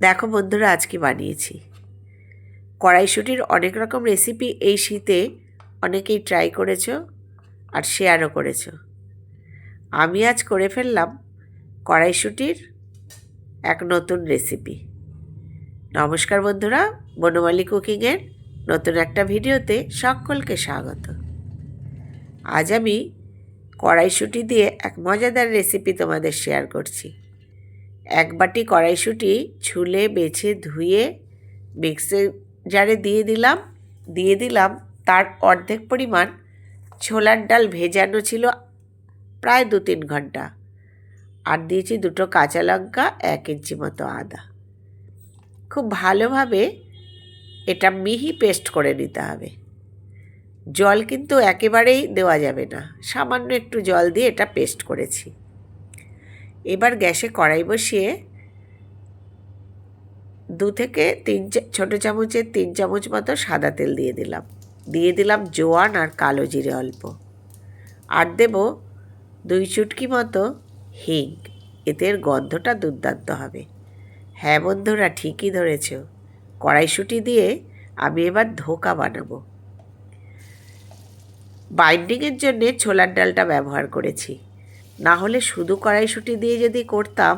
দেখো বন্ধুরা, আজকে বানিয়েছি। কড়াইশুটির অনেক রকম রেসিপি এই শীতে অনেকেই ট্রাই করেছ আর শেয়ারও করেছ। আমি আজ করে ফেললাম কড়াইশুটির এক নতুন রেসিপি নমস্কার বন্ধুরা, বনমালী কুকিংয়ের নতুন একটা ভিডিওতে সকলকে স্বাগত। আজ আমি কড়াইশুটি দিয়ে এক মজাদার রেসিপি তোমাদের শেয়ার করছি। এক বাটি কড়াইশুঁটি ছুলে, বেছে, ধুয়ে মিক্সি জারে দিয়ে দিলাম। দিয়ে দিলাম, তার অর্ধেক পরিমাণ ছোলার ডাল ভেজানো ছিল প্রায় দু তিন ঘণ্টা। আর দিয়েছি দুটো কাঁচা লঙ্কা, এক ইঞ্চি মতো আদা। খুব ভালোভাবে এটা মিহি পেস্ট করে নিতে হবে। জল কিন্তু একেবারেই দেওয়া যাবে না। সামান্য একটু জল দিয়ে এটা পেস্ট করেছি। এবার গ্যাসে কড়াই বসিয়ে দু থেকে তিন ছোটো চামচের তিন চামচ মতো সাদা তেল দিয়ে দিলাম। দিয়ে দিলাম জোয়ান আর কালো জিরে অল্প। আর দেব দুই চুটকি মতো হিং। এতে এর গন্ধটা দুর্দান্ত হবে। হ্যাঁ বন্ধুরা, ঠিকই ধরেছ। কড়াইশুঁটি দিয়ে আমি এবার ধোকা বানাবো। বাইন্ডিংয়ের জন্যে ছোলার ডালটা ব্যবহার করেছি। না হলে শুধু কড়াইশুঁটি দিয়ে যদি করতাম,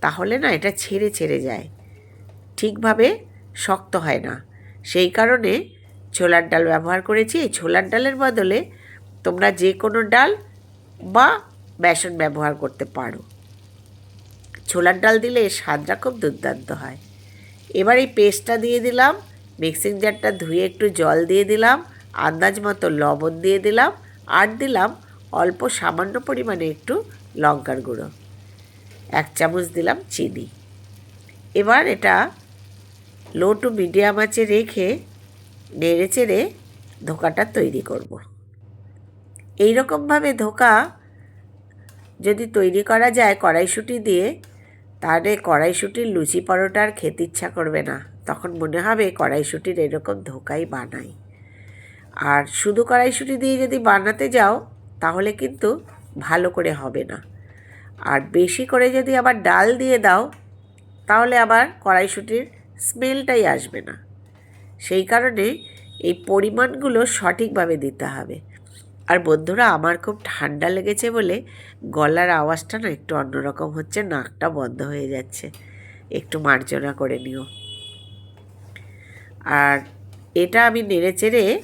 তাহলে না এটা ছেড়ে ছেড়ে যায়। ঠিকভাবে শক্ত হয় না। সেই কারণে ছোলার ডাল ব্যবহার করেছি। এই ছোলার ডালের বদলে তোমরা যে কোনো ডাল বা বেসন ব্যবহার করতে পারো। ছোলার ডাল দিলে এর স্বাদটা খুব দুর্দান্ত হয়। এবার এই পেস্টটা দিয়ে দিলাম, মিক্সিং জারটা ধুয়ে একটু জল দিয়ে দিলাম, আন্দাজ মতো লবণ দিয়ে দিলাম, আর দিলাম অল্প সামান্য পরিমাণে একটু লঙ্কার গুঁড়ো। এক চামচ দিলাম চিনি। এবার এটা লো টু মিডিয়াম আঁচে রেখে নেড়ে চেড়ে ধোকাটা তৈরি করব। এই রকমভাবে ধোকা যদি তৈরি করা যায় কড়াইশুঁটি দিয়ে, তাহলে কড়াইশুঁটির লুচি পরোটার খেতে ইচ্ছা করবে না। তখন মনে হবে কড়াইশুঁটির এরকম ধোকাই বানাই। আর শুধু কড়াইশুঁটি দিয়ে যদি বানাতে যাও তাহলে কিন্তু ভালো করে হবে না। আর বেশি করে যদি আবার ডাল দিয়ে দাও, তাহলে আবার কড়াইশুঁটির স্মেলটাই আসবে না। সেই কারণে এই পরিমাণগুলো সঠিকভাবে দিতে হবে। আর বন্ধুরা, আমার খুব ঠান্ডা লেগেছে বলে গলার আওয়াজটা না একটু অন্যরকম হচ্ছে, নাকটা বন্ধ হয়ে যাচ্ছে। একটু মার্জনা করে নিও। আর এটা আমি নেড়ে চেড়ে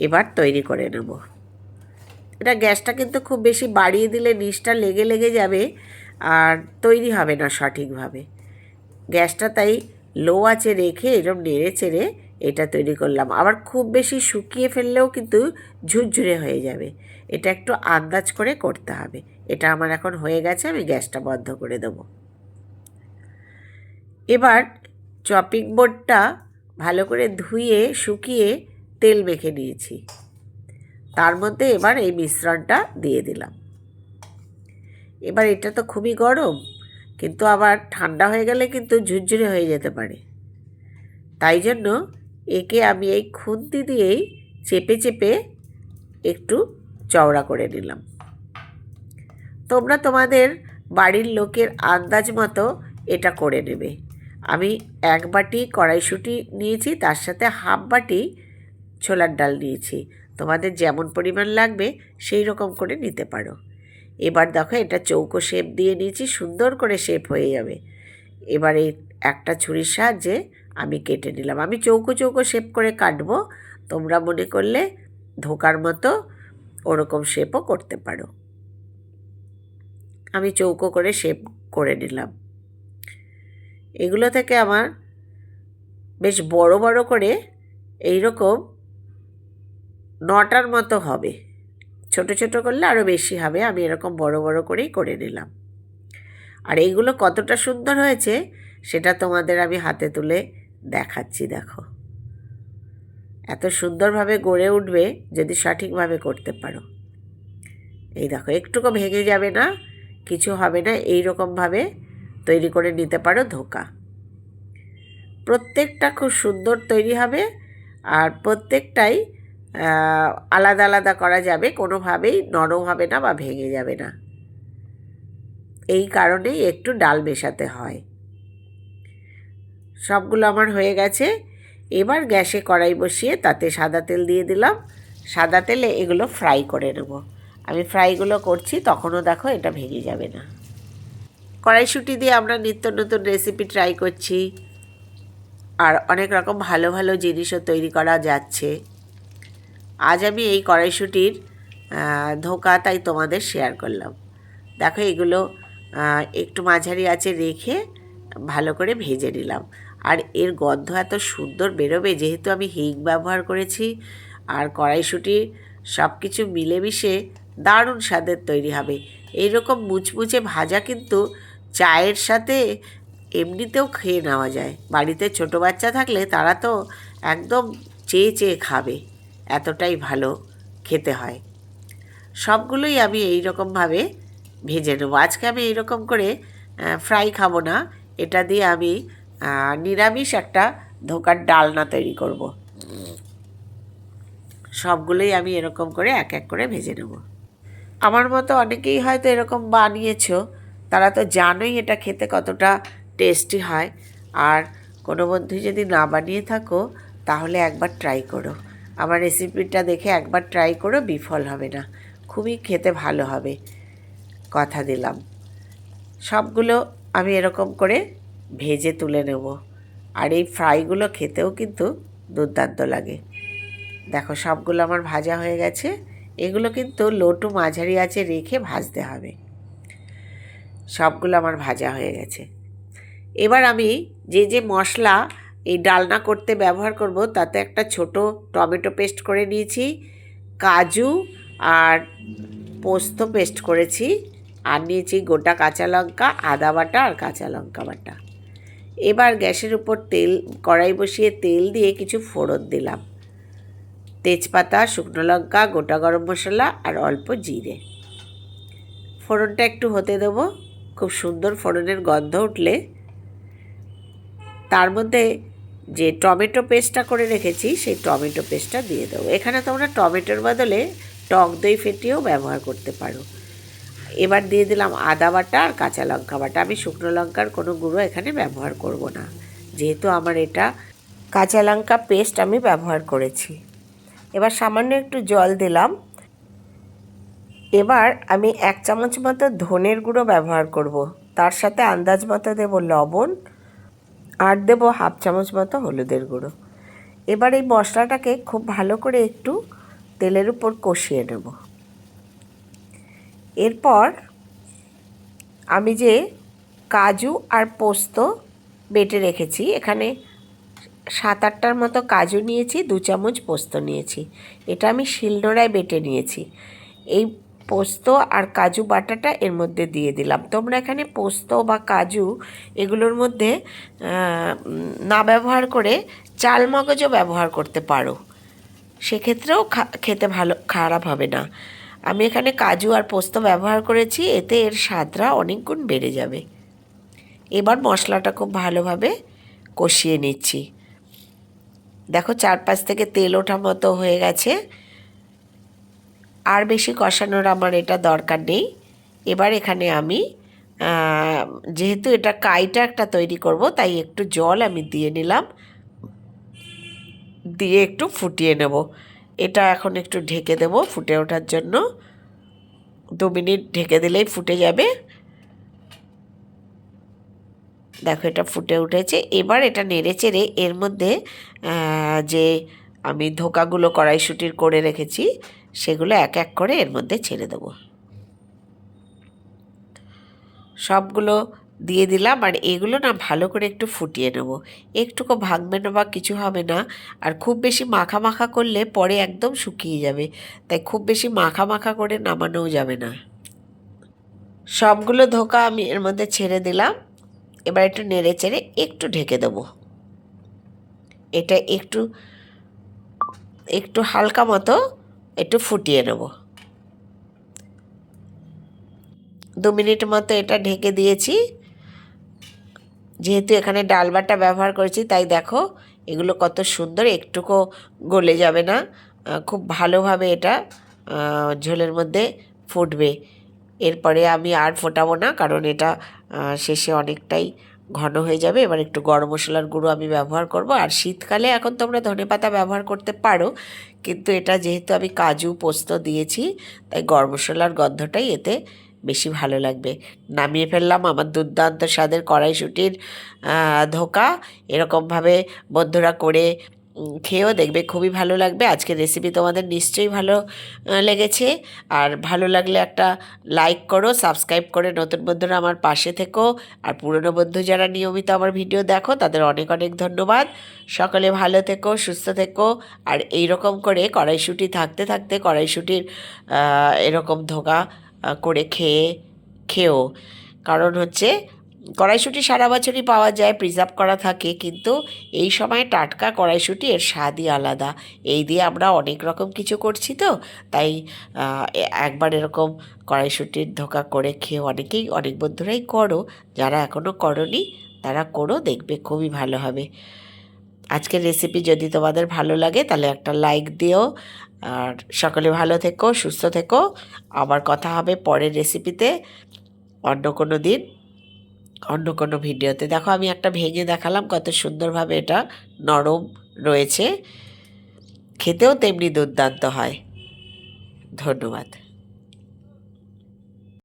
এবার তৈরি করে নেব। এটা গ্যাসটা কিন্তু খুব বেশি বাড়িয়ে দিলে নিচটা লেগে লেগে যাবে আর তৈরি হবে না সঠিকভাবে। গ্যাসটা তাই লো আঁচে রেখে এরকম নেড়ে চেড়ে এটা তৈরি করলাম। আবার খুব বেশি শুকিয়ে ফেললেও কিন্তু ঝুরঝুরে হয়ে যাবে। এটা একটু আন্দাজ করে করতে হবে। এটা আমার এখন হয়ে গেছে, আমি গ্যাসটা বন্ধ করে দেবো। এবার চপিং বোর্ডটা ভালো করে ধুয়ে, শুকিয়ে তেল মেখে নিয়েছি। তার মধ্যে এবার এই মিশ্রণটা দিয়ে দিলাম। এবার এটা তো খুবই গরম, কিন্তু আবার ঠান্ডা হয়ে গেলে কিন্তু ঝুরঝুরে হয়ে যেতে পারে। তাই জন্য একে আমি এই খুন্তি দিয়েই চেপে চেপে একটু চওড়া করে নিলাম। তোমরা তোমাদের বাড়ির লোকের আন্দাজ মতো এটা করে নেবে। আমি এক বাটি কড়াইশুঁটি নিয়েছি, তার সাথে হাফ বাটি ছোলার ডাল নিয়েছি। তোমাদের যেমন পরিমাণ লাগবে, সেই রকম করে নিতে পারো। এবার দেখো এটা চৌকো শেপ দিয়ে নিয়েছি, সুন্দর করে শেপ হয়ে যাবে। এবার এই একটা ছুরির সাহায্যে আমি কেটে নিলাম। আমি চৌকো চৌকো শেপ করে কাটবো, তোমরা মনে করলে ধোকার মতো ওরকম শেপও করতে পারো। আমি চৌকো করে শেপ করে নিলাম। এগুলো থেকে আমার বেশ বড় বড় করে এই রকম নটার মতো হবে। ছোট ছোট করলে আরও বেশি হবে। আমি এরকম বড় বড় করেই করে নিলাম। আর এইগুলো কতটা সুন্দর হয়েছে, সেটা তোমাদের আমি হাতে তুলে দেখাচ্ছি, দেখো। এত সুন্দরভাবে গড়ে উঠবে যদি সঠিকভাবে করতে পারো। এই দেখো, একটুকু ভেঙে যাবে না, কিছু হবে না এই রকমভাবে তৈরি করে নিতে পারো ধোকা। প্রত্যেকটা খুব সুন্দর তৈরি হবে, আর প্রত্যেকটাই আলাদা আলাদা করা যাবে, কোনোভাবেই নরম হবে না বা ভেঙে যাবে না। এই কারণেই একটু ডাল মেশাতে হয়। সবগুলো আমার হয়ে গেছে। এবার গ্যাসে কড়াই বসিয়ে তাতে সাদা তেল দিয়ে দিলাম। সাদা তেলে এগুলো ফ্রাই করে নেব। আমি ফ্রাইগুলো করছি, তখনও দেখো এটা ভেঙে যাবে না। কড়াইশুঁটি দিয়ে আমরা নিত্য নতুন রেসিপি ট্রাই করছি। আর অনেক রকম ভালো ভালো জিনিসও তৈরি করা যাচ্ছে। আজ আমি এই কড়াইশুঁটির ধোকা তাই তোমাদের শেয়ার করলাম। দেখো এগুলো একটু মাঝারি আছে রেখে ভালো করে ভেজে নিলাম। আর এর গন্ধ এত সুন্দর বেরোবে, যেহেতু আমি হিং ব্যবহার করেছি আর কড়াইশুঁটি সব কিছু মিলেমিশে দারুণ স্বাদের তৈরি হবে। এইরকম মুচমুচে ভাজা কিন্তু চায়ের সাথে এমনিতেও খেয়ে নেওয়া যায়। বাড়িতে ছোট বাচ্চা থাকলে তারা তো একদম চেয়ে চেয়ে খাবে। এতটাই ভালো খেতে হয়। সবগুলোই আমি এই রকমভাবে ভেজে নেব। আজকে আমি এইরকম করে ফ্রাই খাব না। এটা দিয়ে আমি নিরামিষ একটা ধোকার ডালনা তৈরি করব। সবগুলোই আমি এরকম করে এক এক করে ভেজে নেব। আমার মতো অনেকেই হয়তো এরকম বানিয়েছো, তারা তো জানোই এটা খেতে কতটা টেস্টি হয়। আর কোনো বন্ধু যদি না বানিয়ে থাকো, তাহলে একবার ট্রাই করো। আমার রেসিপিটা দেখে একবার ট্রাই করো, বিফল হবে না। খুবই খেতে ভালো হবে, কথা দিলাম। সবগুলো আমি এরকম করে ভেজে তুলে নেব। আর এই ফ্রাইগুলো খেতেও কিন্তু দুর্দান্ত লাগে। দেখো, সবগুলো আমার ভাজা হয়ে গেছে। এগুলো কিন্তু লোটু মাঝারি আছে, রেখে ভাজতে হবে। সবগুলো আমার ভাজা হয়ে গেছে। এবার আমি যে যে মশলা এই ডালনা করতে ব্যবহার করব, তাতে একটা ছোট টমেটো পেস্ট করে নিয়েছি, কাজু আর পোস্ত পেস্ট করেছি, আর নিয়েছি গোটা কাঁচা লঙ্কা, আদা বাটা আর কাঁচা লঙ্কা বাটা। এবার গ্যাসের উপর তেল, কড়াই বসিয়ে তেল দিয়ে কিছু ফোড়ন দিলাম। তেজপাতা, শুকনো লঙ্কা, গোটা গরম মশলা আর অল্প জিরে। ফোড়নটা একটু হতে দেবো, খুব সুন্দর ফোড়নের গন্ধ উঠলে তার মধ্যে যে টমেটো পেস্টটা করে রেখেছি, সেই টমেটো পেস্টটা দিয়ে দেবো। এখানে তোমরা টমেটোর বদলে টক দই ফেটিয়েও ব্যবহার করতে পারো। এবার দিয়ে দিলাম আদা বাটা আর কাঁচা লঙ্কা বাটা। আমি শুকনো লঙ্কার কোনো গুঁড়ো এখানে ব্যবহার করব না। যেহেতু আমার এটা কাঁচা লঙ্কা পেস্ট আমি ব্যবহার করেছি। এবার সামান্য একটু জল দিলাম। এবার আমি এক চামচ মতো ধনের গুঁড়ো ব্যবহার করব। তার সাথে আন্দাজ মতো দেব লবণ। আর দেবো হাফ চামচ মতো হলুদের গুঁড়ো। এবার এই মশলাটাকে খুব ভালো করে একটু তেলের উপর কষিয়ে নেব। এরপর আমি যে কাজু আর পোস্ত বেটে রেখেছি, এখানে সাত আটটার মতো কাজু নিয়েছি, দু চামচ পোস্ত নিয়েছি। এটা আমি শিলনোড়ায় বেটে নিয়েছি। এই পোস্ত আর কাজু বাটাটা এর মধ্যে দিয়ে দিলাম। তোমরা এখানে পোস্ত বা কাজু এগুলোর মধ্যে না ব্যবহার করে চাল মগজও ব্যবহার করতে পারো। সেক্ষেত্রেও খেতে ভালো, খারাপ হবে না। আমি এখানে কাজু আর পোস্ত ব্যবহার করেছি, এতে এর স্বাদটা অনেক গুণ বেড়ে যাবে। এবার মশলাটা খুব ভালোভাবে কষিয়ে নিচ্ছি। দেখো চারপাশ থেকে তেল ওঠা মতো হয়ে গেছে। আর বেশি কষানোর আমার এটা দরকার নেই। এবার এখানে আমি যেহেতু এটা কাইটা একটা তৈরি করব, তাই একটু জল আমি দিয়ে নিলাম। দিয়ে একটু ফুটিয়ে নেব। এটা এখন একটু ঢেকে দেব ফুটে ওঠার জন্য। দু মিনিট ঢেকে দিলেই ফুটে যাবে। দেখো এটা ফুটে উঠেছে। এবার এটা নেড়ে চেড়ে এর মধ্যে যে আমি ধোকাগুলো কড়াইশুটির করে রেখেছি সেগুলো এক এক করে এর মধ্যে ছেড়ে দেবো। সবগুলো দিয়ে দিলাম আর এগুলো না ভালো করে একটু ফুটিয়ে নেব। একটুকু ভাঙবে না বা কিছু হবে না। আর খুব বেশি মাখা মাখা করলে পরে একদম শুকিয়ে যাবে। তাই খুব বেশি মাখা মাখা করে নামানোও যাবে না। সবগুলো ধোকা আমি এর মধ্যে ছেড়ে দিলাম। এবার একটু নেড়ে চেড়ে একটু ঢেকে দেবো। এটা একটু একটু হালকা মতো একটু ফুটিয়ে নেব। দু মিনিট মতো এটা ঢেকে দিয়েছি। যেহেতু এখানে ডাল বাটা ব্যবহার করেছি, তাই দেখো এগুলো কত সুন্দর, একটুকু গলে যাবে না। খুব ভালোভাবে এটা ঝোলের মধ্যে ফুটবে। এরপরে আমি আর ফোটাবো না, কারণ এটা শেষে অনেকটাই ঘন হয়ে যাবে, এবার একটু গরম মশলার গুঁড়ো আমি ব্যবহার করব। আর শীতকালে এখন তোমরা ধনে পাতা ব্যবহার করতে পারো, কিন্তু এটা যেহেতু আমি কাজু পোস্ত দিয়েছি, তাই গরম মশলার গন্ধটাই এতে বেশি ভালো লাগবে। নামিয়ে ফেললাম আমার দুর্দান্ত স্বাদের কড়াইশুটির ধোকা। এরকমভাবে বন্ধুরা করে খেয়েও দেখবে, খুবই ভালো লাগবে। আজকের রেসিপি তোমাদের নিশ্চয়ই ভালো লেগেছে। আর ভালো লাগলে একটা লাইক করো সাবস্ক্রাইব করে নতুন বন্ধুরা আমার পাশে থেকো। আর পুরনো বন্ধু যারা নিয়মিত আমার ভিডিও দেখো, তাদের অনেক অনেক ধন্যবাদ। সকলে ভালো থেকো, সুস্থ থেকো। আর এই রকম করে কড়াইশুঁটি থাকতে থাকতে কড়াইশুঁটির এরকম ধোকা করে খেয়ে, খেও। কারণ হচ্ছে কড়াইশুঁটি সারা বছরই পাওয়া যায় প্রিজার্ভ করা থাকে, কিন্তু এই সময় টাটকা কড়াইশুঁটি এর স্বাদই আলাদা। এই দিয়ে আমরা অনেক রকম কিছু করছি তো, তাই একবার এরকম কড়াইশুঁটির ধোকা করে খেয়ে অনেকেই, অনেক বন্ধুরাই করো, যারা এখনও করনি, তারা করো, দেখবে খুবই ভালো হবে। আজকের রেসিপি যদি তোমাদের ভালো লাগে, তাহলে একটা লাইক দিও। আর সকলে ভালো থেকো, সুস্থ থেকো। আবার কথা হবে পরের রেসিপিতে অন্য কোনো দিন। অন্য কোনো ভিডিওতে। দেখো, আমি একটা ভেঙে দেখালাম কত সুন্দরভাবে এটা নরম রয়েছে। খেতেও তেমনি দুর্দান্ত হয়। ধন্যবাদ।